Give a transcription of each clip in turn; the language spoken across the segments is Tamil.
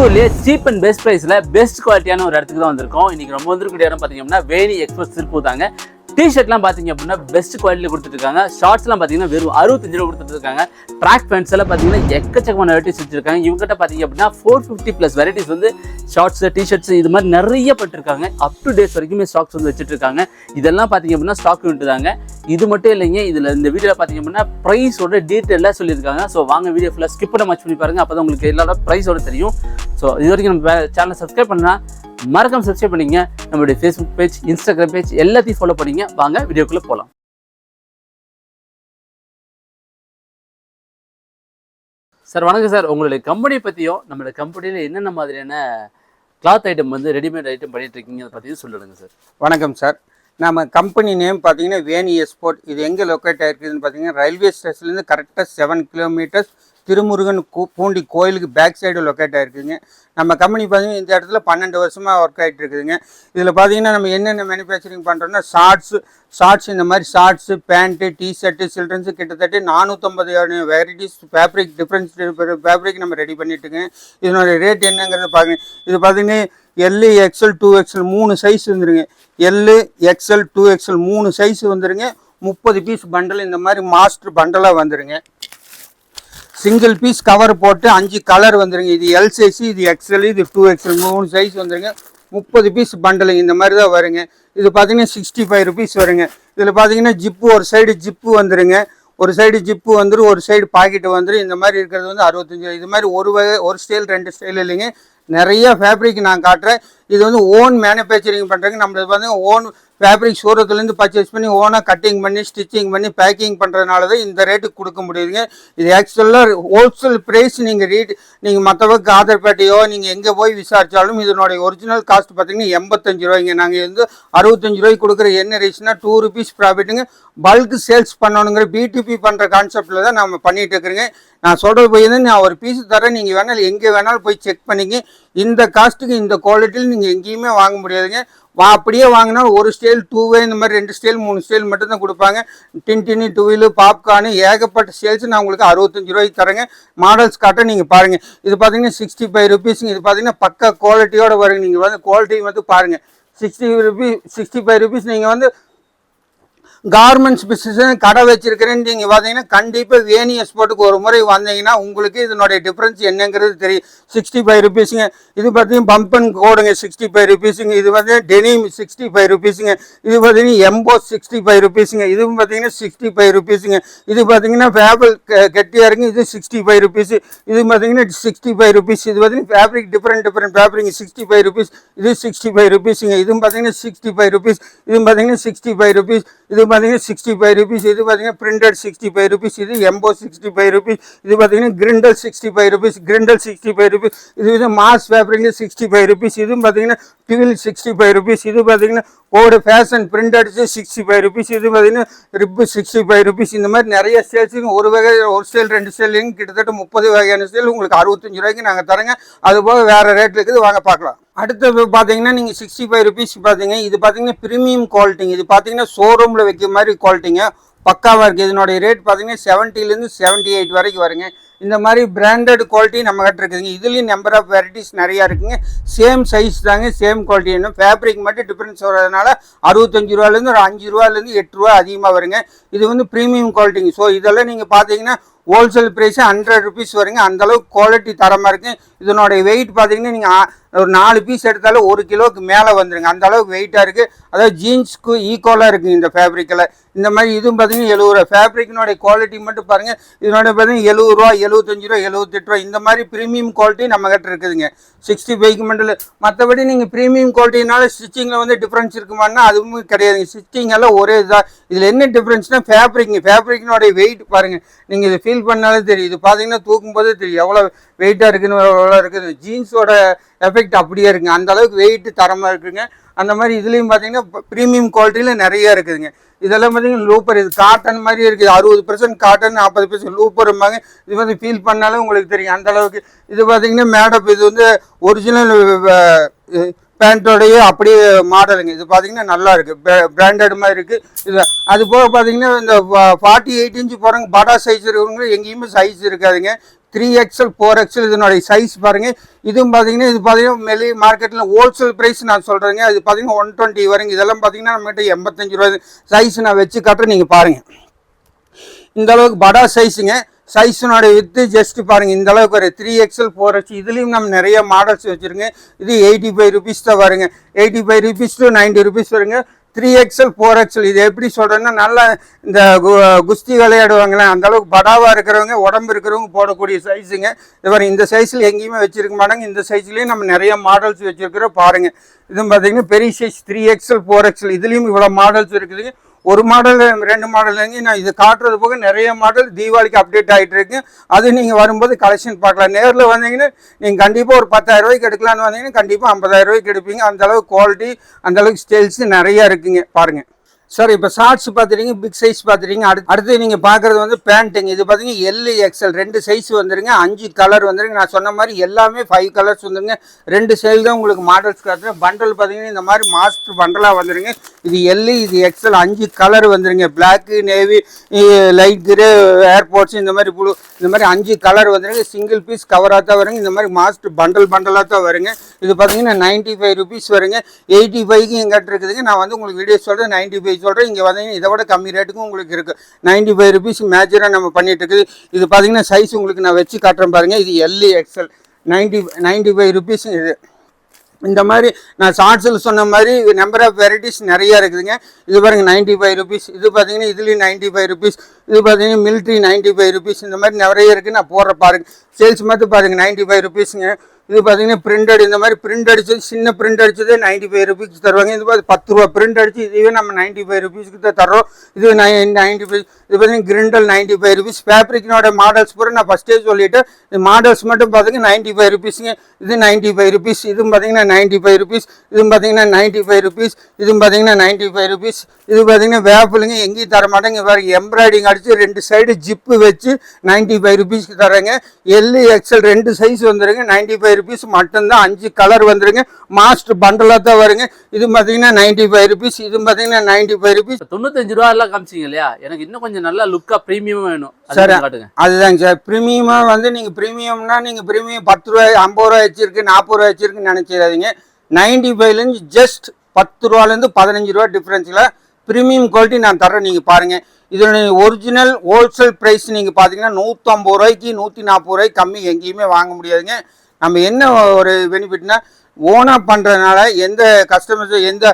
திருப்பூர்லேயே சீப் அண்ட் பெஸ்ட் பிரைஸ்ல பெஸ்ட் குவாலிட்டியான ஒரு இடத்துக்கு தான் வந்திருக்கோம். இன்னைக்கு நம்ம வந்திருக்கிற இடம் பார்த்தீங்கன்னா வேணி எக்ஸ்பிரஸ் திருப்பூர் தாங்க. டிஷர்ட்லாம் பார்த்தீங்க அப்படின்னா பெஸ்ட் குவாலிட்டியில் கொடுத்துருக்காங்க ஷார்ட்ஸ்லாம் பார்த்தீங்கன்னா வெறும் அறுபத்தஞ்சு ரூபா கொடுத்துருக்காங்க ட்ராக் பேண்ட்ஸ் எல்லாம் பார்த்தீங்கன்னா எக்கச்சக்கமான வெரைட்டிஸ் வச்சிருக்காங்க. இவங்ககிட்ட பார்த்தீங்க அப்படின்னா ஃபோர் ஃபிஃப்டி ப்ளஸ் வெரைட்டிஸ் வந்து ஷார்ட்ஸ் டிஷர்ட்ஸ் இது மாதிரி நிறைய பட்டிருக்காங்க. அப் டு டேஸ் வரைக்குமே ஸ்டாக்ஸ் வந்து வச்சுட்டு இருக்காங்க இதெல்லாம் பார்த்தீங்க அப்படின்னா ஸ்டாக் தாங்க. இது மட்டும் இல்லைங்க இதில் இந்த வீடியோவில் பார்த்தீங்க அப்படின்னா ப்ரைஸோட டீட்டெயிலாக சொல்லியிருக்காங்க. ஸோ வாங்க வீடியோ ஃபுல்லாக ஸ்கிப் பண்ண மச் பண்ணி பாருங்க. அப்போ தான் உங்களுக்கு எல்லாரோட ப்ரைஸோட தெரியும். ஸோ இது வரைக்கும் நம்ம சேனலை சப்ஸ்கிரைப் பண்ணால் மறக்காம சப்ஸ்கிரைப் பண்ணிங்க நம்மளுடைய ஃபேஸ்புக் பேஜ் இன்ஸ்டாகிராம் பேஜ் எல்லாத்தையும் ஃபாலோ பண்ணிங்க வாங்க வீடியோக்குள்ளே போகலாம் சார் வணக்கம் சார் உங்களுடைய கம்பெனியை பற்றியும் நம்மளுடைய கம்பெனியில் என்னென்ன மாதிரியான கிளாத் ஐட்டம் வந்து ரெடிமேட் ஐட்டம் பண்ணிட்டு இருக்கீங்க அதை பற்றியும் சொல்லிடுங்க சார் வணக்கம் சார் நம்ம கம்பெனி நேம் பார்த்தீங்கன்னா வேணி எஸ்போர்ட் இது எங்கே லொக்கேட் ஆகிருக்குதுன்னு பார்த்தீங்கன்னா ரயில்வே ஸ்டேஷன்லேருந்து கரெக்டாக செவன் கிலோமீட்டர்ஸ் திருமுருகன் பூண்டி கோயிலுக்கு பேக் சைடு லொக்கேட் ஆகிருக்குங்க நம்ம கம்பெனி பார்த்தீங்கன்னா இந்த இடத்துல பன்னெண்டு வருஷமாக ஒர்க் ஆகிட்டு இருக்குதுங்க. இதில் பார்த்தீங்கன்னா நம்ம என்னென்ன மேனுஃபேக்சரிங் பண்ணுறோன்னா ஷார்ட்ஸு ஷார்ட்ஸ் இந்த மாதிரி ஷார்ட்ஸு பேண்ட்டு டிஷர்ட்டு சில்ட்ரன்ஸு கிட்டத்தட்ட நானூற்றம்பது வெரைட்டிஸ் ஃபேப்ரிக் டிஃப்ரென்ஸ் ஃபேப்ரிக் நம்ம ரெடி பண்ணிட்டுங்க. இதனுடைய ரேட் என்னங்கிறத பாருங்க. இது பார்த்தீங்கன்னா எல்லு எக்ஸ்எல் டூ எக்ஸ்எல் மூணு சைஸ் வந்துருங்க. எல்லு எக்ஸ்எல் டூ எக்ஸ்எல் மூணு சைஸ் வந்துருங்க. முப்பது பீஸ் பண்டல் இந்த மாதிரி மாஸ்டர் பண்டலாக வந்துருங்க. சிங்கிள் பீஸ் கவர் போட்டு அஞ்சு கலர் வந்துருங்க. இது எல் சைஸ் இது எக்ஸ்எல் இது டூ எக்ஸ்எல் மூணு சைஸ் வந்துருங்க. முப்பது பீஸ் பண்டலுங்க இந்த மாதிரி தான் வருங்க. இது பார்த்தீங்கன்னா சிக்ஸ்டி ஃபைவ் ருபீஸ் வருங்க. இதில் பார்த்தீங்கன்னா ஜிப்பு ஒரு சைடு ஜிப்பு வந்துருங்க. ஒரு சைடு ஜிப்பு வந்துடும் ஒரு சைடு பாக்கெட்டு வந்துடும் இந்த மாதிரி இருக்கிறது வந்து அறுபத்தஞ்சு இது மாதிரி ஒரு வகை ஒரு ஸ்டைல் ரெண்டு ஸ்டைல் இல்லைங்க. நிறைய ஃபேப்ரிக் நான் காட்டுறேன். இது வந்து ஓன் மேனுஃபேக்சரிங் பண்ணுறாங்க நம்மளுக்கு வந்து ஓன் ஃபேப்ரிக் சூரத்துலேருந்து பர்ச்சேஸ் பண்ணி ஓனாக கட்டிங் பண்ணி ஸ்டிச்சிங் பண்ணி பேக்கிங் பண்ணுறதுனால தான் இந்த ரேட்டுக்கு கொடுக்க முடியுதுங்க. இது ஆக்சுவலாக ஹோல்சேல் ப்ரைஸ் நீங்கள் ரீட் நீங்கள் மற்றவங்க ஆதர்பேட்டையோ நீங்கள் எங்கே போய் விசாரித்தாலும் இதனுடைய ஒரிஜினல் காஸ்ட் பார்த்தீங்கன்னா எண்பத்தஞ்சு ரூபாய்ங்க. நாங்கள் வந்து அறுபத்தஞ்சு ரூபாய்க்கு கொடுக்குற என்ன ரேட்ஸ்னா டூ ருபீஸ் ப்ராஃபிட்டுங்க பல்க் சேல்ஸ் பண்ணணுங்கிற பிடிபி பண்ணுற கான்செப்டில் தான் நம்ம பண்ணிகிட்டு இருக்கிறேங்க. நான் சொல்கிறது போய் நான் ஒரு பீஸ் தரேன் நீங்கள் வேணாலும் எங்கே வேணாலும் போய் செக் பண்ணிங்க இந்த காஸ்ட்டுக்கு இந்த குவாலிட்டியில் நீங்கள் நீங்கள் எங்கேயுமே வாங்க முடியாதுங்க. வா அப்படியே வாங்கினா ஒரு ஸ்டைல் டூவே இந்த மாதிரி ரெண்டு ஸ்டைல் மூணு ஸ்டைல் மட்டும்தான் கொடுப்பாங்க. Tin tin two wheel popcorn ஏகப்பட்ட ஸ்டேல்ஸ் நான் உங்களுக்கு அறுபத்தஞ்சு ரூபாய்க்கு தரேங்க. மாடல்ஸ் காட்ட நீங்கள் பாருங்கள் இது பார்த்தீங்கன்னா சிக்ஸ்டி ஃபைவ் ருபீஸுங்க இது பார்த்தீங்கன்னா பக்க குவாலிட்டியோட வருங்க. நீங்கள் வந்து குவாலிட்டி வந்து பாருங்கள் sixty rupees sixty five rupees நீங்கள் வந்து கார்மெண்ட்ஸ் பிஸ்னஸ் கடை வச்சிருக்கிறேன்னு நீங்கள் பார்த்தீங்கன்னா கண்டிப்பாக வேணி எக்ஸ்போர்ட்டுக்கு ஒரு முறை வந்தீங்கன்னா உங்களுக்கு இதனுடைய டிஃப்ரென்ஸ் என்னங்கிறது தெரியும். சிக்ஸ்டி ஃபைவ் ருபீஸுங்க இது பார்த்தீங்கன்னா பம்பன் கோடுங்க சிக்ஸ்டி ஃபைவ் ருபீஸுங்க இது பார்த்தீங்கன்னா டெனிம் சிக்ஸ்டி ஃபைவ் ருபீஸுங்க இது பார்த்தீங்கன்னா எம்போ சிக்ஸ்டி ஃபைவ் ருபீஸுங்க இதுவும் பார்த்தீங்கன்னா சிக்ஸ்டி ஃபைவ் ருபீஸுங்க இது பார்த்தீங்கன்னா ஃபேபிள் கெட்டியாக இருக்குங்க இது சிக்ஸ்டி ஃபைவ் ருபீஸ் இது பார்த்தீங்கன்னா சிக்ஸ்டி ஃபைவ் ருபீஸ் இது பார்த்தீங்கன்னா fabric different different fabric sixty five rupees இது சிக்ஸ்டி ஃபைவ் ருபீஸுங்க இதுவும் பார்த்தீங்கன்னா சிக்ஸ்டி ஃபைவ் ருபீஸ் இதுவும் பார்த்தீங்கன்னா சிக்ஸ்டி ஃபைவ் ருபீஸ் இது பார்த்தீங்கன்னா சிக்ஸ்டி ஃபைவ் ருபீஸ் இது பார்த்தீங்கன்னா பிரிண்டட் சிக்ஸ்டி ஃபைவ் ருபீஸ் இது எம்போ சிக்ஸ்டி ஃபைவ் ருபீஸ் இது பார்த்தீங்கன்னா கிரிண்டல் sixty five rupees கிரிண்டல் sixty five rupees இது வந்து மாஸ் ஃபேப்ரிக்ல சிக்ஸ்டி ஃபைவ் ருபீஸ் இதுவும் பார்த்தீங்கன்னா டுவெல் சிக்ஸ்டி ஃபைவ் ருபீஸ் இது பார்த்தீங்கன்னா ஒரு ஃபேஷன் பிரிண்ட் அடிச்சு சிக்ஸ்டி ஃபைவ் ருபீஸ் இது பார்த்தீங்கன்னா ரிப்பு சிக்ஸ்டி ஃபைவ் ருபீஸ் இந்த மாதிரி நிறைய ஸ்டைல்ஸுங்க ஒரு வகை ஒரு சேல் ரெண்டு ஸ்டைலுங்க கிட்டத்தட்ட முப்பது வகையான சேல் உங்களுக்கு அறுபத்தஞ்சு ரூபாய்க்கு நாங்கள் தரேங்க. அது போக வேறு ரேட் இருக்குது வாங்க பார்க்கலாம். அடுத்து பார்த்தீங்கன்னா நீங்கள் சிக்ஸ்டி ஃபைவ் ருபீஸ் பார்த்தீங்க இது பார்த்தீங்கன்னா ப்ரீமியம் குவாலிட்டிங்க இது பார்த்தீங்கன்னா ஷோரூமில் வைக்கிற மாதிரி குவாலிட்டிங்க பக்காவாக இருக்குது இதனுடைய ரேட் பார்த்தீங்கன்னா செவன்ட்டிலேருந்து செவன்ட்டி எயிட் வரைக்கும் வருங்க. இந்த மாதிரி பிராண்டட் குவாலிட்டி நம்ம கிட்ட இருக்குதுங்க. இதுலேயும் நம்பர் ஆஃப் வெரைட்டிஸ் நிறையா இருக்குங்க. சேம் சைஸ் தாங்க சேம் குவாலிட்டி என்ன ஃபேப்ரிக் மட்டும் டிஃப்ரென்ஸ் வர்றதுனால அறுபத்தஞ்சு ரூபாலேருந்து ஒரு அஞ்சு ரூபாலேருந்து எட்டு ரூபா அதிகமாக வருங்க. இது வந்து ப்ரீமியம் குவாலிட்டிங்க ஸோ இதெல்லாம் நீங்கள் பார்த்தீங்கன்னா ஹோல்சேல் ப்ரைஸ் ஹண்ட்ரட் ருபீஸ் வருங்க. அந்த அளவுக்கு குவாலிட்டி தரமாக இருக்குது இதனுடைய வெயிட் பார்த்தீங்கன்னா நீங்கள் ஒரு நாலு பீஸ் எடுத்தாலும் ஒரு கிலோவுக்கு மேலே வந்துடுங்க அந்த அளவுக்கு வெயிட்டாக இருக்குது அதாவது ஜீன்ஸ்க்கு ஈக்குவலாக இருக்குது இந்த ஃபேப்ரிக்கில் இந்த மாதிரி இதுவும் பார்த்தீங்கன்னா எழுபது ரூபா. ஃபேப்ரிக்கினுடைய குவாலிட்டி மட்டும் பாருங்கள் இதனுடைய பார்த்தீங்கன்னா எழுபது ரூபா எழுபத்தஞ்சு ரூபா எழுபத்தெட்டு ரூபா. இந்த மாதிரி ப்ரீமியம் குவாலிட்டி நம்மக்கிட்ட இருக்குதுங்க. சிக்ஸ்டி ஃபைவ்க்கு மட்டும் மற்றபடி நீங்கள் ப்ரீமியம் குவாலிட்டினால ஸ்டிச்சிங்கில் வந்து டிஃப்ரென்ஸ் இருக்குமானா அதுவும் கிடையாதுங்க. ஸ்டிச்சிங் எல்லாம் ஒரே இதுதான். இதில் என்ன டிஃப்ரென்ஸ்னால் ஃபேப்ரிக்ங்க ஃபேப்ரிக்கினுடைய வெயிட் பாருங்கள் நீங்கள் இதை ஃபீல் பண்ணாலே தெரியும் இது பார்த்தீங்கன்னா தூக்கும் போதே தெரியும். எவ்வளோ வெயிட்டாக இருக்குன்னு எவ்வளோ இருக்குது? ஜீன்ஸோட எஃபெக்ட் அப்படியே இருக்குங்க. அந்த அளவுக்கு வெயிட்டு தரமாக இருக்குங்க. அந்த மாதிரி இதுலேயும் பார்த்தீங்கன்னா ப்ரீமியம் குவாலிட்டியில் நிறைய இருக்குதுங்க. இதெல்லாம் பார்த்தீங்கன்னா லூப்பர் இது காட்டன் மாதிரி இருக்குது அறுபது பர்சன்ட் காட்டன் நாற்பது பர்சன்ட் லூப்பரும்பாங்க இது வந்து ஃபீல் பண்ணாலும் உங்களுக்கு தெரியும். அந்த அளவுக்கு. இது பார்த்தீங்கன்னா மேடப் இது வந்து ஒரிஜினல் பேண்ட்டோடைய அப்படியே மாடலுங்க இது பார்த்தீங்கன்னா நல்லா இருக்குது பிராண்டட் மாதிரி இருக்குது இது அது போக பார்த்தீங்கன்னா இந்த ஃபார்ட்டி எயிட் இன்ச்சு போகிறவங்க படா சைஸ் இருக்கிறவங்க எங்கேயுமே சைஸ் இருக்காதுங்க. த்ரீ எக்ஸல் ஃபோர் எக்ஸல் இதனுடைய சைஸ் பாருங்கள் இதுவும் பார்த்தீங்கன்னா இது பார்த்தீங்கன்னா மெலி மார்க்கெட்டில் ஹோல்சேல் ப்ரைஸ் நான் சொல்கிறேங்க அது பார்த்தீங்கன்னா ஒன் டுவெண்ட்டி வருங்க. இதெல்லாம் பார்த்தீங்கன்னா நம்மகிட்ட எண்பத்தஞ்சு ரூபா சைஸ் நான் வச்சு காட்டுறேன். நீங்கள் பாருங்கள் இந்த அளவுக்கு படா சைஸுங்க சைஸினோட வித்து ஜஸ்ட் பாருங்கள் இந்த அளவுக்கு ஒரு த்ரீ எக்ஸல் ஃபோர் எக்ஸ் இதுலேயும் நம்ம நிறைய மாடல்ஸ் வச்சுருங்க இது எயிட்டி ஃபைவ் ருபீஸ் தான் வருங்க. Eighty five rupees to ninety rupees வருங்க. த்ரீ எக்ஸல் ஃபோர் எக்ஸல் இது எப்படி சொல்கிறேன்னா நல்லா இந்த கு- குஸ்தி விளையாடுவாங்களே அந்த அளவுக்கு படாவாக இருக்கிறவங்க உடம்பு இருக்கிறவங்க போடக்கூடிய சைஸுங்க இது இந்த சைஸில் எங்கேயுமே வச்சுருக்க மாட்டாங்க. இந்த சைஸ்லேயும் நம்ம நிறைய மாடல்ஸ் வச்சுருக்கிறோம் பாருங்கள் இதுவும் பார்த்தீங்கன்னா பெரிய size three XL four XL இதுலேயும் இவ்வளோ மாடல்ஸ் இருக்குதுங்க. ஒரு மாடல் ரெண்டு மாடல் நான் இது காட்டுறது போக நிறைய மாடல் தீபாவளிக்கு அப்டேட் ஆகிட்டு இருக்கு. அது நீங்கள் வரும்போது கலெக்ஷன் பார்க்கலாம். நேரில் வந்தீங்கன்னா நீங்கள் கண்டிப்பாக ஒரு பத்தாயிரம் ரூபாய்க்கு எடுக்கலாம்னு வந்தீங்கன்னா கண்டிப்பாக ஐம்பதாயிரம் ரூபாய்க்கு எடுப்பீங்க. அந்தளவுக்கு குவாலிட்டி அந்தளவுக்கு ஸ்டைல்ஸ் இருக்குங்க. பாருங்கள் சார் இப்போ ஷார்ட்ஸ் பார்த்துட்டீங்க பிக் சைஸ் பார்த்துட்டீங்க அடுத்து அடுத்து நீங்கள் பார்க்குறது வந்து பேண்ட்டுங்க இது பார்த்தீங்கன்னா எல் எக்ஸ்எல் ரெண்டு சைஸ் வந்துருங்க அஞ்சு கலர் வந்துருங்க. நான் சொன்ன மாதிரி எல்லாமே ஃபைவ் கலர்ஸ் வந்துருங்க. ரெண்டு சைல் தான் உங்களுக்கு மாடல்ஸ் காட்டுறேன். பண்டல் பார்த்தீங்கன்னா இந்த மாதிரி மாஸ்டர் பண்டலாக வந்துருங்க. இது எல் இது எக்ஸ்எல் அஞ்சு கலர் வந்துருங்க. பிளாக்கு நேவி லைட் கிரே ஏர்போர்ட்ஸ் இந்த மாதிரி ப்ளூ இந்த மாதிரி அஞ்சு கலர் வந்துருங்க. சிங்கிள் பீஸ் கவராக தான் வருங்க. இந்த மாதிரி மாஸ்டர் பண்டல் பண்டலாக தான் வருங்க. இது பார்த்தீங்கன்னா நைன்ட்டி ஃபைவ் ருபீஸ் வருங்க. எயிட்டி ஃபைவ்க்கு எங்கிட்ட இருக்குதுங்க நான் வந்து உங்களுக்கு வீடியோ சொல்கிறேன் நைன்ட்டி ஃபைவ் சொல்கிறேன் இங்கே பார்த்தீங்கன்னா இதை விட கம்மி ரேட்டுக்கும் உங்களுக்கு இருக்குது நைன்ட்டி ஃபைவ் ருபீஸ் மேஜராக நம்ம பண்ணிட்டு இருக்குது. இது பார்த்தீங்கன்னா சைஸ் உங்களுக்கு நான் வச்சு காட்டுறேன் பாருங்கள் இது L XL ninety ninety five rupees இது. இந்த மாதிரி நான் ஷார்ட்ஸில் சொன்ன மாதிரி நம்பர் ஆஃப் வெரைட்டிஸ் நிறையா இருக்குதுங்க. இது பாருங்க நைன்ட்டி ஃபைவ் ருபீஸ் இது பார்த்தீங்கன்னா இதுலேயும் நைன்ட்டி ஃபைவ் ருபீஸ் இது பார்த்தீங்கன்னா மில்ட்ரி நைன்ட்டி ஃபைவ் ருபீஸ் இந்த மாதிரி நிறைய இருக்குது நான் போடுற பாருங்கள் சேல்ஸ் மட்டும் பாருங்கள் நைன்ட்டி ஃபைவ் ருபீஸுங்க இது பார்த்தீங்கன்னா பிரிண்டட் இந்த மாதிரி பிரிண்ட் அடிச்சது சின்ன பிரிண்ட் அடிச்சதே நைன்ட்டி ஃபைவ் ருபீஸ் தருவாங்க. இது பார்த்து பத்து ரூபா பிரிண்ட் அடிச்சு இதுவே நம்ம நைன்ட்டி ஃபைவ் ருபீஸ்க்கு தான் தரோம் இது நைன்ட்டி ஃபைவ் இது பார்த்தீங்கன்னா கிரிண்டல் நைன்ட்டி ஃபைவ் ருபீஸ் ஃபேப்ரிக்கினோட மாடல்ஸ் பூரா நான் ஃபஸ்ட்டே சொல்லிவிட்டு இது மாடல்ஸ் மட்டும் பார்த்தீங்கன்னா நைன்ட்டி ஃபைவ் ருபீஸுங்க இது நைன்ட்டி ஃபைவ் ருபீஸ் இதுவும் பார்த்தீங்கன்னா நைன்ட்டி ஃபைவ் ருபீஸ் இதுவும் பார்த்தீங்கன்னா நைன்ட்டி ஃபைவ் ருபீஸ் இதுவும் பார்த்தீங்கன்னா நைன்ட்டி ஃபைவ் ருபீஸ் இது பார்த்தீங்கன்னா வேப்பிலுங்க எங்கேயும் தர மாட்டேங்க. வேறு எம்ப்ராய்டிங் அடித்து ரெண்டு சைடு ஜிப்பு வச்சு நைன்ட்டி ஃபைவ் ருபீஸ்க்கு தரேங்க எல்லு எக்ஸல் ரெண்டு சைஸ் வந்துருங்க. நைன்ட்டி ஃபைவ் ருபீஸ் மட்டும்தான் அஞ்சு கலர் வந்துருங்க. மாஸ்டர் பண்டலாக தான் வருங்க. இது பார்த்தீங்கன்னா நைன்ட்டி ஃபைவ் ருபீஸ் இது பார்த்தீங்கன்னா நைன்ட்டி ஃபைவ் ருபீஸ் தொண்ணூத்தஞ்சு ரூபா எல்லாம் காமிச்சிங்க இல்லையா? எனக்கு இன்னும் கொஞ்சம் நல்லா லுக்கா ப்ரீமியமா வேணும். சரி. அதுதாங்க சார். ப்ரீமியமாக வந்து நீங்கள் ப்ரீமியம்னா நீங்கள் ப்ரீமியம் பத்து ரூபாய் ஐம்பது ரூபாய் வச்சிருக்கு நாற்பது ரூபாய் வச்சிருக்குன்னு நினச்சிடாதீங்க நைன்டி ஃபைவ்லேருந்து ஜஸ்ட் பத்து ரூபாலேருந்து பதினஞ்சு ரூபா டிஃப்ரென்ஸில் ப்ரீமியம் குவாலிட்டி நான் தரேன் நீங்கள் பாருங்கள் இதனுடைய ஒரிஜினல் ஹோல்சேல் ப்ரைஸ் நீங்கள் பார்த்தீங்கன்னா நூற்றம்பது ரூபாய்க்கு நூற்றி நாற்பது ரூபாய்க்கு கம்மி எங்கேயுமே வாங்க முடியாதுங்க. நம்ம என்ன ஒரு பெனிஃபிட்னா ஓனாக பண்ணுறதுனால எந்த கஸ்டமர்ஸும் எந்த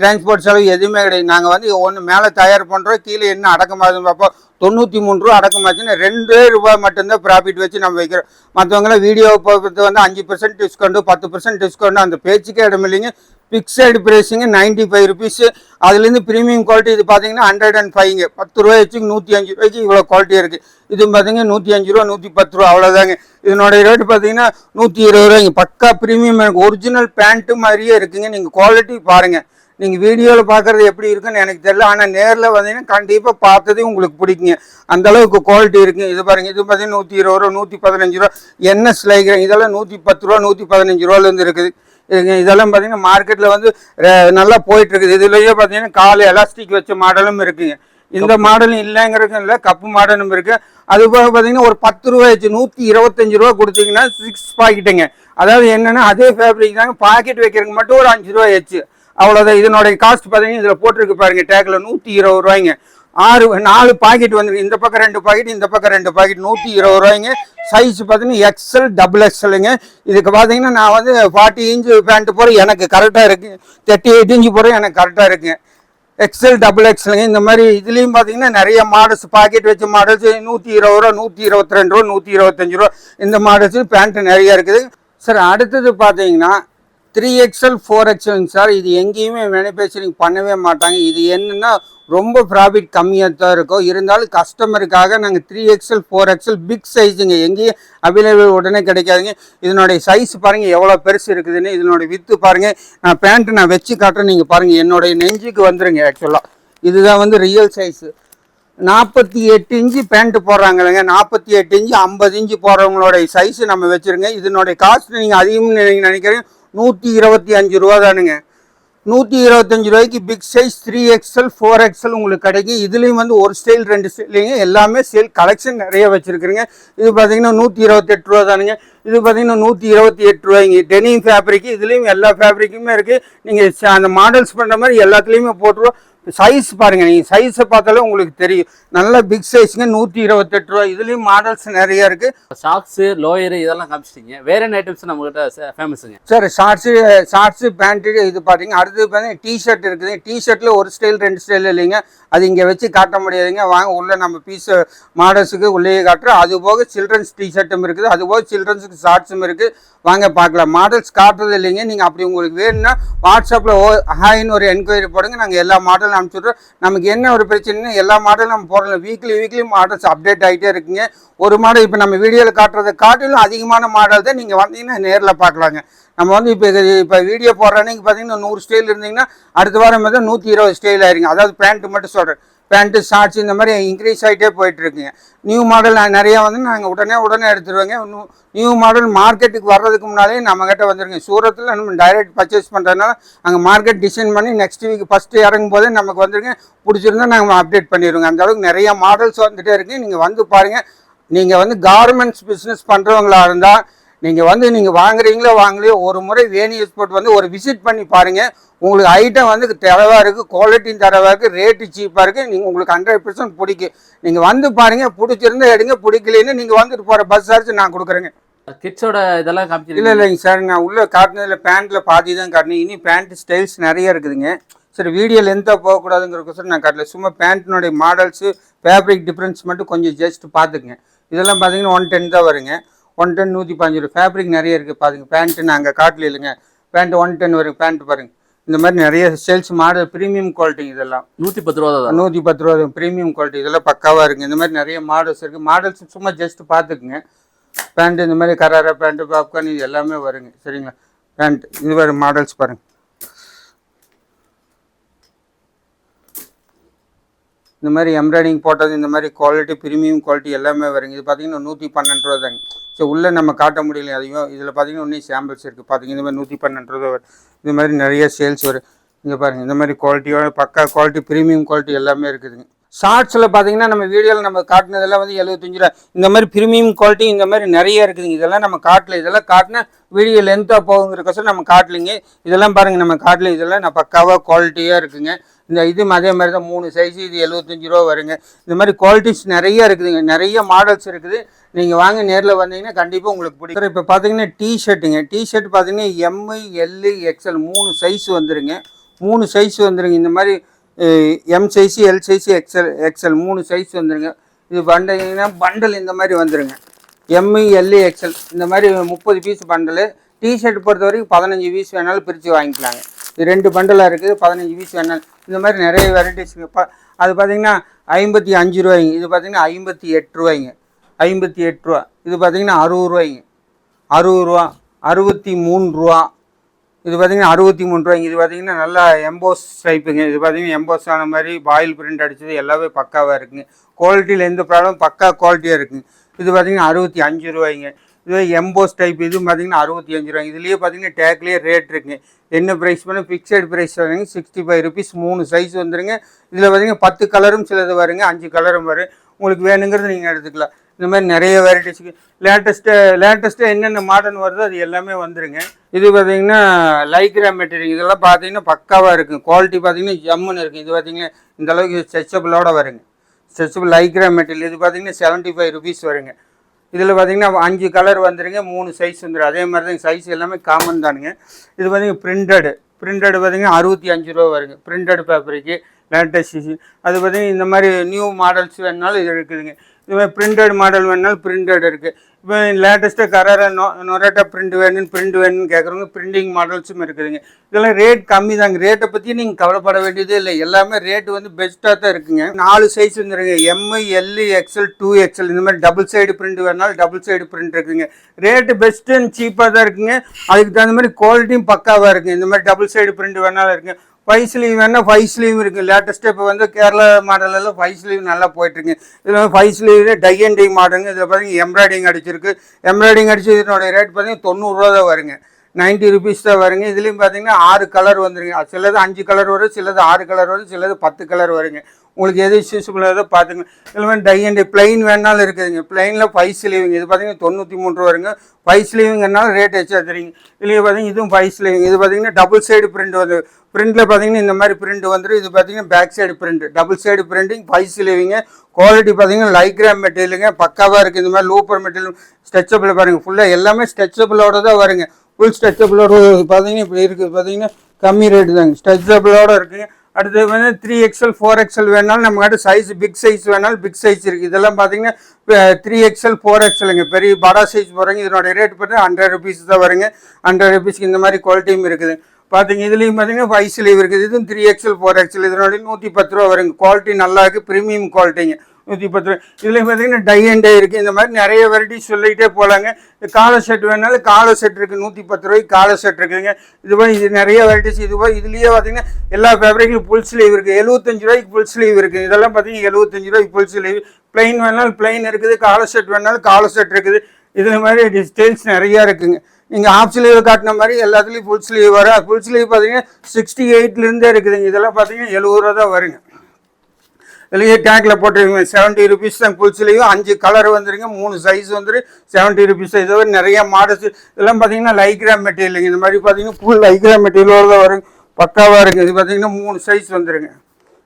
டிரான்ஸ்போர்ட் செலவு எதுவுமே கிடையாது. நாங்கள் வந்து ஒன்று மேலே தயார் பண்ணுறோம் கீழே என்ன அடக்கமாகுதுன்னு பார்ப்போம். தொண்ணூற்றி மூணு ரூபா அடக்கமாச்சுன்னா ரெண்டே ரூபாய் மட்டும்தான் ப்ராஃபிட் வச்சு நம்ம வைக்கிறோம். மற்றவங்களாம் வீடியோ பொறுத்து வந்து அஞ்சு பர்சன்ட் டிஸ்கவுண்ட்டு பத்து பர்சன்ட் டிஸ்கவுண்ட் அந்த பேச்சுக்கே இடம் இல்லைங்க. ஃபிக்ஸடு ப்ரைஸுங்க நைன்ட்டி ஃபைவ் ருபீஸு அதுலேருந்து ப்ரீமியம் குவாலிட்டி இது பார்த்தீங்கன்னா ஹண்ட்ரட் அண்ட் ஃபைவ்ங்க பத்து ரூபாய் வச்சு நூற்றி அஞ்சு ரூபாய்க்கு இவ்வளோ குவாலிட்டி இருக்குது இது பார்த்தீங்கன்னா நூற்றி அஞ்சு ரூபா நூற்றி பத்து ரூபா அவ்வளோதாங்க இதனோட ரேட்டு பார்த்தீங்கன்னா நூற்றி இருபது ரூபாய்ங்க. பக்கா ப்ரீமியம் எனக்கு ஒரிஜினல் பேண்ட்டு மாதிரியே இருக்குங்க. நீங்கள் குவாலிட்டி பாருங்கள் நீங்கள் வீடியோவில் பார்க்குறது எப்படி இருக்குன்னு எனக்கு தெரியல. ஆனால் நேரில் வந்தீங்கன்னா கண்டிப்பாக பார்த்ததே உங்களுக்கு பிடிக்குங்க. அந்த அளவுக்கு குவாலிட்டி இருக்குங்க. இது பாருங்க. இது பார்த்தீங்கன்னா நூற்றி இருபது ரூபா நூற்றி பதினஞ்சு ரூபா. என்ன ஸ்லைக்கிறேன் இதெல்லாம் நூற்றி பத்து ரூபா நூற்றி பதினஞ்சு ரூபாலேருந்து இருக்குது. இதுங்க இதெல்லாம் பார்த்தீங்கன்னா மார்க்கெட்டில் வந்து நல்லா போயிட்டு இருக்குது. இதுலேயே பார்த்தீங்கன்னா கால் எலாஸ்டிக் வச்ச மாடலும் இருக்குங்க. இந்த மாடலும் இல்லைங்கிறதுக்கும் இல்லை கப்பு மாடலும் இருக்கு. அது போக பார்த்தீங்கன்னா ஒரு பத்து ரூபா வச்சு நூற்றி இருபத்தஞ்சு ரூபா கொடுத்தீங்கன்னா சிக்ஸ் பாக்கெட்டுங்க அதாவது என்னன்னா அதே ஃபேப்ரிக் தாங்க. பாக்கெட் வைக்கிறதுக்கு மட்டும் ஒரு அஞ்சு ரூபா வச்சு அவ்வளோதான் இதனுடைய காஸ்ட் பார்த்தீங்கன்னா இதில் போட்டிருக்கு பாருங்கள் டேக்கில் நூற்றி இருபது ரூபாய்ங்க. ஆறு நாலு பாக்கெட் வந்துருக்கு இந்த பக்கம் ரெண்டு பாக்கெட் இந்த பக்கம் ரெண்டு பாக்கெட் நூற்றி இருபது ரூபாய்ங்க. சைஸ் பார்த்தீங்கன்னா எக்ஸல் டபுள் எக்ஸலுங்க இதுக்கு பார்த்தீங்கன்னா நான் வந்து ஃபார்ட்டி இன்ச்சு பேண்ட்டு போகிற எனக்கு கரெக்டாக இருக்குது தேர்ட்டி எயிட் இன்ச்சு போகிற எனக்கு கரெக்டாக இருக்குங்க எக்ஸல் டபுள் எக்ஸலுங்க இந்த மாதிரி இதுலேயும் பார்த்தீங்கன்னா நிறைய மாடல்ஸ் பாக்கெட் வச்ச மாடல்ஸ் நூற்றி இருபது ரூபா நூற்றி இருபத்தி ரெண்டு ரூபா நூற்றி இருபத்தஞ்சு ரூபா இந்த மாடல்ஸ் பேண்ட்டு நிறையா இருக்குது. சார் அடுத்தது பார்த்தீங்கன்னா த்ரீ எக்ஸ்எல் ஃபோர் எக்ஸ்எல்ங்க சார். இது எங்கேயுமே மேனுஃபேக்சரிங் பண்ணவே மாட்டாங்க. இது என்னன்னா ரொம்ப ப்ராஃபிட் கம்மியாக தான் இருக்கும். இருந்தாலும் கஸ்டமருக்காக நாங்கள் three XL four XL big சைஸுங்க எங்கேயும் அவைலபிள் உடனே கிடைக்காதுங்க. இதனுடைய சைஸ் பாருங்கள் எவ்வளோ பெருசு இருக்குதுன்னு இதனுடைய வித்து பாருங்கள் நான் பேண்ட்டு நான் வச்சு காட்டுறேன் நீங்கள் பாருங்கள் என்னுடைய நெஞ்சுக்கு வந்துடுங்க ஆக்சுவலாக இதுதான் வந்து ரியல் சைஸு நாற்பத்தி எட்டு இன்ச்சு பேண்ட்டு போடுறாங்களேங்க நாற்பத்தி எட்டு இன்ச்சு ஐம்பது இன்ச்சு போடுறவங்களோட சைஸு நம்ம வச்சுருங்க. இதனுடைய காஸ்ட் நீங்கள் அதிகம்னு நீங்கள் நினைக்கிறீங்க நூற்றி இருபத்தி அஞ்சு ரூபா தானுங்க நூற்றி இருபத்தஞ்சு ரூபாய்க்கு big size three XL four XL உங்களுக்கு கிடைக்கும். இதுலேயும் வந்து ஒரு ஸ்டைல் ரெண்டு ஸ்டைலிங்க எல்லாமே சேல் கலெக்ஷன் நிறைய வச்சுருக்குறீங்க. இது பார்த்தீங்கன்னா நூற்றி இருபத்தெட்டு ரூபா தானுங்க இது பார்த்தீங்கன்னா நூற்றி இருபத்தி எட்டு ரூபாய்ங்க. டெனிம் ஃபேப்ரிக் இதுலேயும் எல்லா ஃபேப்ரிக்குமே இருக்குது நீங்கள் அந்த மாடல்ஸ் பண்ணுற மாதிரி எல்லாத்துலேயுமே போட்டுருவோம். சைஸ் பாருங்க நீங்கள் சைஸை பார்த்தாலே உங்களுக்கு தெரியும். நல்ல பிக் சைஸுங்க நூற்றி இருபத்தெட்டு ரூபா இதுலேயும் மாடல்ஸ் நிறைய இருக்குது ஷாக்ஸு லோயரு இதெல்லாம் காமிச்சிட்டீங்க. வேற என்ன ஐட்டம்ஸ் நம்மகிட்ட ஃபேமஸுங்க சார் ஷார்ட்ஸு ஷார்ட்ஸு பேண்ட்டு இது பார்த்தீங்க அடுத்து பார்த்தீங்கன்னா டிஷர்ட் இருக்குது. டிஷர்ட்டில் ஒரு ஸ்டைல் ரெண்டு ஸ்டைல் இல்லைங்க. அது இங்கே வச்சு காட்ட முடியாதுங்க. வாங்க உள்ள நம்ம பீஸ் மாடல்ஸுக்கு உள்ளே காட்டுறோம். அது போக சில்ட்ரன்ஸ் டிஷர்ட்டும் இருக்குது. அது போக சில்ட்ரன்ஸுக்கு ஷார்ட்ஸும் இருக்குது வாங்க பார்க்கலாம். மாடல்ஸ் காட்டுறது இல்லைங்க. நீங்கள் அப்படி உங்களுக்கு வேணும்னா வாட்ஸ்அப்பில் ஓ ஹாய்னு ஒரு என்கொயரி போடுங்க. நாங்கள் எல்லா மாடலும் அனுப்பிச்சுட்றோம் நமக்கு என்ன ஒரு பிரச்சனைனா எல்லா மாடலும் நம்ம போடலாம். வீக்லி வீக்லி மாடல்ஸ் அப்டேட் ஆகிட்டே இருக்குங்க. ஒரு மாடல் இப்போ நம்ம வீடியோவில் காட்டுறதை காட்டிலும் அதிகமான மாடல் தான் நீங்கள் வந்தீங்கன்னா நேரில் பார்க்கலாங்க. நம்ம வந்து இப்போ இப்போ வீடியோ போடுற அன்னைக்கு பார்த்தீங்கன்னா நூறு ஸ்டைல் இருந்தீங்கன்னா அடுத்த வாரம் பார்த்தா நூற்றி இருபது ஸ்டைல் ஆயிருங்க. அதாவது பேண்ட்டு மட்டும் சொல்கிறேன் பேண்ட்டு ஷார்ட்ஸ் இந்த மாதிரி இன்க்ரீஸ் ஆகிட்டே போயிட்டுருக்குங்க. நியூ மாடல் நிறையா வந்து நாங்கள் உடனே உடனே எடுத்துருவோங்க. நியூ மாடல் மார்க்கெட்டுக்கு வர்றதுக்கு முன்னாலே நம்மக்கிட்ட வந்துருங்க. சூரத்தில் நம்ம டைரக்ட் பர்ச்சேஸ் பண்ணுறதுனால அங்கே மார்க்கெட் டிசைன் பண்ணி நெக்ஸ்ட் வீக் ஃபஸ்ட்டு இறங்கும் போதே நமக்கு வந்துருங்க. பிடிச்சிருந்தா நாங்கள் அப்டேட் பண்ணிடுவோங்க அந்தளவுக்கு நிறையா மாடல்ஸ் வந்துகிட்டே இருக்குது நீங்கள் வந்து பாருங்கள் நீங்கள் வந்து கார்மெண்ட்ஸ் பிஸ்னஸ் பண்ணுறவங்களா இருந்தால் நீங்கள் வந்து நீங்கள் வாங்குறீங்களோ வாங்கலையோ ஒரு முறை வேணி எக்ஸ்போர்ட் வந்து ஒரு விசிட் பண்ணி பாருங்கள் உங்களுக்கு ஐட்டம் வந்து தரவாக இருக்குது குவாலிட்டியும் தரவாக இருக்குது ரேட்டு சீப்பாக இருக்குது நீங்கள் உங்களுக்கு ஹண்ட்ரட் பர்சன்ட் பிடிக்கும். நீங்கள் வந்து பாருங்கள் பிடிச்சிருந்தா எடுங்க பிடிக்கலன்னு நீங்கள் வந்துட்டு போகிற பஸ் சார்ஜ் நான் கொடுக்குறேங்க. கிட்ஸோட இதெல்லாம் இல்லை காமிச்சிருக்கீங்க இல்லைங்க சார் நான் உள்ளே காட்டினதில் பேண்ட்டில் பாதி தான் காட்டினேன். இனி பேண்ட் ஸ்டைல்ஸ் நிறைய இருக்குதுங்க. சரி வீடியோ லென்த்தாக போகக்கூடாதுங்கிறக்கோசரம் நான் காட்டல. சும்மா பேண்ட்டினுடைய மாடல்ஸு ஃபேப்ரிக் டிஃப்ரென்ஸ் மட்டும் கொஞ்சம் ஜஸ்ட் பார்த்துக்குங்க. இதெல்லாம் பார்த்தீங்கன்னா ஒன் டென் தான் வருங்க. ஒன் டென் நூற்றி பாஞ்சு ரூபா. ஃபேப்ரிக் நிறைய இருக்குது பாருங்க. பேண்ட்டு நாங்கள் காட்டல இல்லைங்க. பேண்ட் ஒன் டென் வரும் பேண்ட் பாருங்க. இந்த மாதிரி நிறைய சேல்ஸ் மாடல் ப்ரீமியம் குவாலிட்டி இதெல்லாம். நூற்றி பத்து ரூபா தான். நூற்றி பத்து ரூபா ப்ரீமியம் குவாலிட்டி இதெல்லாம் பக்காவாக இருக்குது இந்த மாதிரி நிறைய மாடல்ஸ் இருக்குது மாடல்ஸ் சும்மா ஜஸ்ட் பார்த்துக்குங்க. பேண்ட் இந்த மாதிரி கராரா பேண்ட்டு பாப்கார்ன் இது எல்லாமே வருங்க. சரிங்களா? பேண்ட் இது மாதிரி மாடல்ஸ் பாருங்கள் இந்த மாதிரி எம்ப்ராய்டிங் போட்டது இந்த மாதிரி குவாலிட்டி ப்ரீமியம் குவாலிட்டி எல்லாமே வருங்க. இது பார்த்தீங்கன்னா நூற்றி பன்னெண்டு ரூபா தாங்க. ஸோ உள்ளே நம்ம காட்ட முடியல அதிகம் இதில் பார்த்தீங்கன்னா இன்னும் சாம்பிள்ஸ் இருக்குது பார்த்தீங்கன்னா இந்த மாதிரி நூற்றி பன்னெண்டு ரூபா இது மாதிரி நிறைய சேல்ஸ் வரும். இங்கே பாருங்கள் இந்த மாதிரி குவாலிட்டியோட பக்கா குவாலிட்டி ப்ரீமியம் குவாலிட்டி எல்லாமே இருக்குதுங்க ஷார்ட்ஸில் பார்த்தீங்கன்னா நம்ம வீடியோவில் நம்ம காட்டினதெல்லாம் வந்து எழுபத்தஞ்சு ரூபா. இந்த மாதிரி ப்ரீமியம் குவாலிட்டி இந்த மாதிரி நிறைய இருக்குதுங்க. இதெல்லாம் நம்ம காட்டில் இதெல்லாம் காட்டினா வீடியோ லென்த்தாக போகுங்கிறக்கோசரம் நம்ம காட்டலிங்க. இதெல்லாம் பாருங்கள் நம்ம காட்டில் இதெல்லாம் நான் பக்காவாக குவாலிட்டியாக இருக்குங்க. இந்த இது அதே மாதிரி தான் மூணு சைஸ் இது எழுபத்தஞ்சு ரூபா வருங்க. இந்த மாதிரி குவாலிட்டிஸ் நிறைய இருக்குதுங்க. நிறைய மாடல்ஸ் இருக்குது. நீங்கள் வாங்க நேரில் வந்தீங்கன்னா கண்டிப்பாக உங்களுக்கு பிடிக்கும். இப்போ பார்த்தீங்கன்னா டிஷர்ட்டுங்க டிஷர்ட் பார்த்தீங்கன்னா எம்ஐ எல்லு எக்ஸ்எல் மூணு சைஸ் வந்துருங்க. மூணு சைஸ் வந்துருங்க. இந்த மாதிரி M size L size XL XL மூணு சைஸ் வந்துருங்க. இது பண்டிங்கன்னா பண்டல் இந்த மாதிரி வந்துருங்க. எம்இ எல்இ எக்ஸ்எல் இந்த மாதிரி முப்பது பீஸ் பண்டலு டிஷர்ட் பொறுத்த வரைக்கும் பதினஞ்சு பீஸ் வேணாலும் பிரித்து வாங்கிக்கலாங்க. இது ரெண்டு பண்டலாக இருக்குது பதினஞ்சு பீஸ் வேணாலும். இந்த மாதிரி நிறைய வெரைட்டிஸ் இப்போ அது பார்த்தீங்கன்னா ஐம்பத்தி அஞ்சு ரூபாய்ங்க. இது பார்த்தீங்கன்னா ஐம்பத்தி எட்டு ரூபாய்ங்க. ஐம்பத்தி எட்டு ரூபா. இது பார்த்தீங்கன்னா அறுபது ரூபாய்ங்க. அறுபது ரூபா அறுபத்தி மூணு ரூபா. இது பார்த்தீங்கன்னா அறுபத்தி மூணு ரூபாய்ங்க. இது பார்த்திங்கன்னா நல்லா எம்போஸ் டைப்புங்க இது பார்த்தீங்கன்னா எம்போஸ் ஆன மாதிரி பாயில் பிரிண்ட் அடித்தது எல்லாமே பக்காவாக இருக்குங்க. குவாலிட்டியில் எந்த ப்ராப்ளம் பக்கா குவாலிட்டியாக இருக்குங்க. இது பார்த்திங்கன்னா அறுபத்தி அஞ்சு ரூபாய்ங்க. இதுவே எம்போஸ் டைப் இது பார்த்தீங்கன்னா அறுபத்தி அஞ்சு ரூபாய்ங்க. இதுலேயே பார்த்தீங்கன்னா டேக்லேயே ரேட் இருக்குங்க. என்ன ப்ரைஸ் பண்ணால் ஃபிக்ஸட் ப்ரைஸ் வருங்க. சிக்ஸ்டி ஃபைவ் ருபீஸ் மூணு சைஸ் வந்துருங்க. இதில் பார்த்தீங்கன்னா பத்து கலரும் சிலது வருங்க. அஞ்சு கலரும் வரும். உங்களுக்கு வேணுங்கிறது நீங்கள் எடுத்துக்கலாம். இந்த மாதிரி நிறைய வெரைட்டிஸ்க்கு லேட்டஸ்ட்டு லேட்டஸ்ட்டாக என்னென்ன மாடர்ன் வருதோ அது எல்லாமே வந்துருங்க. இது பார்த்தீங்கன்னா லைக்ரா மெட்டீரியல் இதெல்லாம் பார்த்தீங்கன்னா பக்காவாக இருக்கும். குவாலிட்டி பார்த்தீங்கன்னா ஜம்முன்னு இருக்கும். இது பார்த்தீங்கன்னா இந்த அளவுக்கு ஸ்ட்ரெச்சபிளோடு வருங்க. ஸ்ட்ரெச்சபிள் லைக்ரா மெட்டீரியல் இது பார்த்தீங்கன்னா செவன்ட்டி ஃபைவ் ருபீஸ் வருங்க. இதில் பார்த்தீங்கன்னா அஞ்சு கலர் வந்துருங்க. மூணு சைஸ் வந்துடும் அதே மாதிரி தான் சைஸ் எல்லாமே காமன் தானுங்க. இது பார்த்தீங்கன்னா பிரிண்டடு பிரிண்டடு பார்த்தீங்கன்னா அறுபத்தி அஞ்சு ரூபா வருங்க. பிரிண்டட் பேப்பருக்கு லேட்டஸ்ட் அது பார்த்தீங்கன்னா இந்த மாதிரி நியூ மாடல்ஸ் வேணுனாலும் இது இருக்குதுங்க இது பிரிண்டட் மாடல் வேணுனாலும் பிரிண்டட் இருக்குது இப்போ லேட்டஸ்ட்டாக கரரை நொ நொரட்டா பிரிண்ட் வேணும்னு பிரிண்ட் வேணும்னு கேட்குறவங்க பிரிண்டிங் மாடல்ஸும் இருக்குதுங்க. இதெல்லாம் ரேட் கம்மி தாங்க. ரேட்டை பற்றி நீங்கள் கவலைப்பட வேண்டியதே இல்லை. எல்லாமே ரேட் வந்து பெஸ்ட்டாக தான் இருக்குங்க. நாலு சைஸ் வந்துருங்க. M L XL two XL இந்த மாதிரி டபுள் சைடு பிரிண்ட் வேணாலும் டபுள் சைடு பிரிண்ட் இருக்குதுங்க ரேட்டு பெஸ்ட்டு அண்ட் சீப்பாக தான் இருக்குங்க. அதுக்கு தகுந்த மாதிரி குவாலிட்டியும் பக்காவாக இருக்குங்க. இந்த மாதிரி டபுள் சைடு பிரிண்ட் வேணாலும் இருக்குங்க. ஃபைவ் ஸ்லீவ் வேணால் ஃபைவ் ஸ்லீவ் இருக்குது லேட்டஸ்ட்டு இப்போ வந்து கேரளா மாடலெல்லாம் ஃபைவ் ஸ்லீவ் நல்லா போயிட்டுருக்கு. இதில் வந்து five sleeve tie and tie மாடலுங்க இதில் பார்த்தீங்கன்னா எம்ப்ராய்டிங் அடிச்சிருக்கு. எம்ப்ராய்டிங் அடிச்சு இதனுடைய ரேட் பார்த்தீங்கன்னா தொண்ணூறுரூவா தான் வருங்க. நைன்ட்டி ருபீஸ் தான் வருங்க. இதுலேயும் பார்த்தீங்கன்னா ஆறு கலர் வந்துருங்க. சிலது அஞ்சு கலர் வரும் சிலது ஆறு கலர் வரும் சிலது பத்து கலர் வருங்க. உங்களுக்கு எது சூஸபிளாக பார்த்துங்க இதில் வந்து டை அண்ட் பிளெயின் வேணாலும் இருக்குதுங்க. பிளெயினில் ஃபைவ் ஸ்லீவிங் இது பார்த்தீங்கன்னா தொண்ணூற்றி மூணு ரூபா வருங்க. ஃபைவ் ஸ்லீவிங்னாலும் ரேட் எச்சா தெரியுங்க இதுலேயே பார்த்தீங்கன்னா இதுவும் ஃபைவ் ஸ்லீவிங் இது பார்த்தீங்கன்னா டபுள் சைடு பிரிண்ட் வந்து பிரிண்டில் பார்த்தீங்கன்னா இந்த மாதிரி பிரிண்ட் வந்துடும் இது பார்த்தீங்கன்னா back side print double side printing five ஸ்லீவிங்க quality பார்த்தீங்கன்னா லைக்ராம் மெட்டீரியலுங்க பக்காவாக இருக்குது இந்த மாதிரி லூப்பர் மெட்டீரியல் ஸ்ட்ரெச்சபிள் பாருங்கள் ஃபுல்லாக எல்லாமே ஸ்ட்ரெச்சபிளோட தான் வருங்க. ஃபுல் ஸ்ட்ரெச்சபிளோட பார்த்தீங்கன்னா இப்படி இருக்குது பார்த்தீங்கன்னா கம்மி ரேட்டு தாங்க. ஸ்ட்ரெச்சபிளோட இருக்குங்க அடுத்து வந்து த்ரீ எக்ஸ்எல் ஃபோர் எக்ஸ்எல் வேணாலும் நம்ம கிட்ட சைஸ் பிக் சைஸ் வேணாலும் பிக் சைஸ் இருக்குது இதெல்லாம் பார்த்தீங்கன்னா த்ரீ எக்ஸ்எல் ஃபோர் எக்ஸ்எலுங்க பெரிய படா சைஸ் போகிறீங்க இதனோட ரேட் பார்த்தீங்கன்னா ஹண்ட்ரட் ருபீஸ் தான் வருங்க. ஹண்ட்ரட் ருபீஸ்க்கு இந்த மாதிரி குவாலிட்டியும் இருக்குது. பார்த்தீங்க இதுலேயும் பார்த்தீங்கன்னா ஃபைவ் ஸ்லீவ் இருக்குது. இதுவும் த்ரீ எக்ஸல் ஃபோர் எக்ஸல் இதனோட நூற்றி பத்து ரூபா வருங்க. குவாலிட்டி நல்லா இருக்குது ப்ரீமியம் குவாலிட்டிங்க நூற்றி பத்து ரூபா. இதுலேயும் பார்த்தீங்கன்னா டை அண்ட் டை இருக்குது இந்த மாதிரி நிறைய வெரைட்டிஸ் சொல்லிகிட்டே போகலாங்க கால செட் வேணாலும் கால செட் இருக்குது நூற்றி பத்து ரூபாய்க்கு கால செட் இருக்குதுங்க. இது போய் இது நிறைய வெரைட்டிஸ் இது போய் இதுலேயே பார்த்தீங்கன்னா எல்லா ஃபேப்ரிக்லையும் ஃபுல் ஸ்லீவ் இருக்குது எழுபத்தஞ்சு ரூபாய்க்கு ஃபுல் ஸ்லீவ் இருக்குது இதெல்லாம் பார்த்தீங்கன்னா எழுபத்தஞ்சு ரூபாய்க்கு ஃபுல் ஸ்லீவ் பிளைன் வேணாலும் பிளைன் இருக்குது. கால செட் வேணாலும் கால செட் இருக்குது. இதில் மாதிரி ஸ்டைல்ஸ் நிறையா இருக்குதுங்க நீங்கள் ஹாஃப் ஸ்லீவ் காட்டின மாதிரி எல்லாத்துலேயும் ஃபுல் ஸ்லீவ் வரும். ஃபுல் ஸ்லீவ் பார்த்தீங்கன்னா சிக்ஸ்டி எயிட்லேருந்தே இருக்குதுங்க. இதெல்லாம் பார்த்தீங்கன்னா எழுபது ரூபா தான் வருங்க. வெளியே டேங்கில் போட்டுருங்க செவன்ட்டி ருபீஸ் தான் ஃபுல் ஸ்லீவ் அஞ்சு கலர் வந்துருங்க. மூணு சைஸ் வந்துடும் செவன்ட்டி ருபீஸ் இதை விட நிறைய மாடல்ஸ் இதெல்லாம் பார்த்தீங்கன்னா லைக்ரா மெட்டீரியலுங்க இந்த மாதிரி பார்த்தீங்கன்னா ஃபுல் லைக்ரா மெட்டீரியலோடு தான் வரும் பக்காவாக இருக்குது இது பார்த்தீங்கன்னா மூணு சைஸ் வந்துருங்க.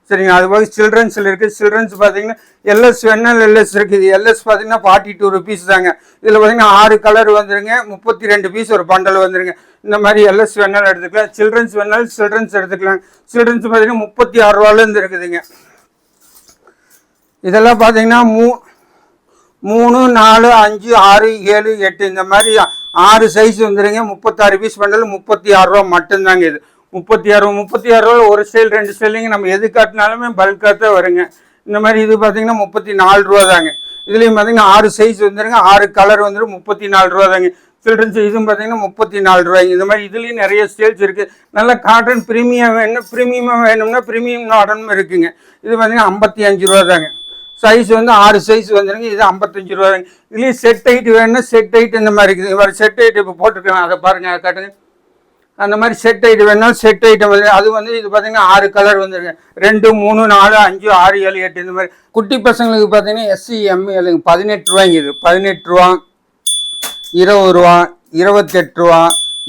சரிங்க அது போக சில்ட்ரன்ஸில் இருக்குது சில்ட்ரன்ஸ் பார்த்தீங்கன்னா எல்எஸ் வேணாலும் எல்எஸ் இருக்குது எல்எஸ் பார்த்தீங்கன்னா ஃபார்ட்டி டூ ருபீஸ் தாங்க. இதில் பார்த்தீங்கன்னா ஆறு கலர் வந்துருங்க. முப்பத்தி ரெண்டு பீஸ் ஒரு பண்டல் வந்துருங்க. இந்த மாதிரி எல்எஸ் வேணாலும் எடுத்துக்கலாம். சில்ட்ரன்ஸ் வேணாலும் சில்ட்ரன்ஸ் எடுத்துக்கலாம். சில்ட்ரன்ஸ் பார்த்தீங்கன்னா முப்பத்தி ஆறு ரூபாலேருந்து இருக்குதுங்க. இதெல்லாம் பார்த்தீங்கன்னா மூ மூணு நாலு அஞ்சு ஆறு ஏழு எட்டு இந்த மாதிரி ஆறு சைஸ் வந்துருங்க. முப்பத்தாறு பீஸ் பண்டல் முப்பத்தி ஆறுரூவா மட்டும்தாங்க இது. முப்பத்தி ஆறு முப்பத்தி ஆறு ரூபா ஒரு ஸ்டைல் ரெண்டு ஸ்டைலிங்க நம்ம எது காட்டினாலுமே பல்காக தான் வருங்க. இந்த மாதிரி இது பார்த்தீங்கன்னா முப்பத்தி நாலு ரூபா தாங்க இதுலேயும் பார்த்தீங்கன்னா ஆறு சைஸ் வந்துருங்க. ஆறு கலர் வந்துடும் முப்பத்தி நாலு ரூபா தாங்க சில்ட்ரன்ஸ் இதுவும் பார்த்தீங்கன்னா முப்பத்தி நாலு ரூபாய்ங்க. இந்த மாதிரி இதுலேயும் நிறைய ஸ்டைல்ஸ் இருக்குது நல்லா காட்டன் ப்ரீமியம் வேணும் ப்ரீமியமாக வேணும்னா ப்ரீமியம் மாடலும் இருக்குங்க. இது பார்த்தீங்கன்னா ஐம்பத்தி அஞ்சு ரூபா தாங்க சைஸ் வந்து ஆறு சைஸ் வந்துருங்க. இது ஐம்பத்தஞ்சு ரூபா தாங்க இதுலேயும் செட் ஹைட் வேணும்னா செட் ஹைட் இந்த மாதிரி இருக்குது. இவர் செட் ஹைட் இப்போ போட்டிருக்கேன். அதை பாருங்கள் அதை காட்டுங்க. அந்த மாதிரி செட் ஐட்டம் வேணாலும் செட் ஐட்டம் வந்து அது வந்து இது பார்த்தீங்கன்னா ஆறு கலர் வந்துருக்கு. ரெண்டு மூணு நாலு அஞ்சு ஆறு ஏழு எட்டு இந்த மாதிரி. குட்டி பசங்களுக்கு பார்த்தீங்கன்னா எஸ்சி எம்ஏ பதினெட்டு ரூபாய்ங்க இது. பதினெட்டு ரூபா இருபது ரூபா இருபத்தெட்டு ரூபா.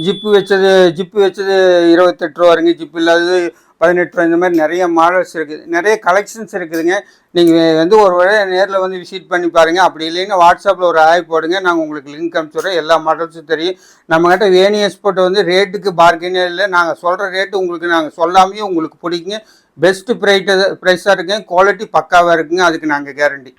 ஜிப்பு வச்சது ஜிப்பு வச்சது இருபத்தெட்டு ரூபா வருங்க ஜிப்பு இல்லாதது பதினெட்டு இந்த மாதிரி நிறைய மாடல்ஸ் இருக்குது நிறைய கலெக்ஷன்ஸ் இருக்குதுங்க. நீங்கள் வந்து ஒரு வேளை நேரில் வந்து விசிட் பண்ணி பாருங்கள் அப்படி இல்லைன்னா வாட்ஸ்அப்பில் ஒரு ஆய் போடுங்க. நாங்கள் உங்களுக்கு லிங்க் அனுப்பிச்சுட்றோம் எல்லா மாடல்ஸும் தெரியும். நம்மக்கிட்ட வேணி எக்ஸ்போர்ட் வந்து ரேட்டுக்கு பார்கெனே இல்லை. நாங்கள் சொல்கிற ரேட்டு உங்களுக்கு நாங்கள் சொல்லாமையே உங்களுக்கு பிடிக்குங்க. பெஸ்ட்டு ப்ரைட்டு ப்ரைஸாக இருக்குங்க. குவாலிட்டி பக்காவாக இருக்குங்க. அதுக்கு நாங்கள் கேரண்டி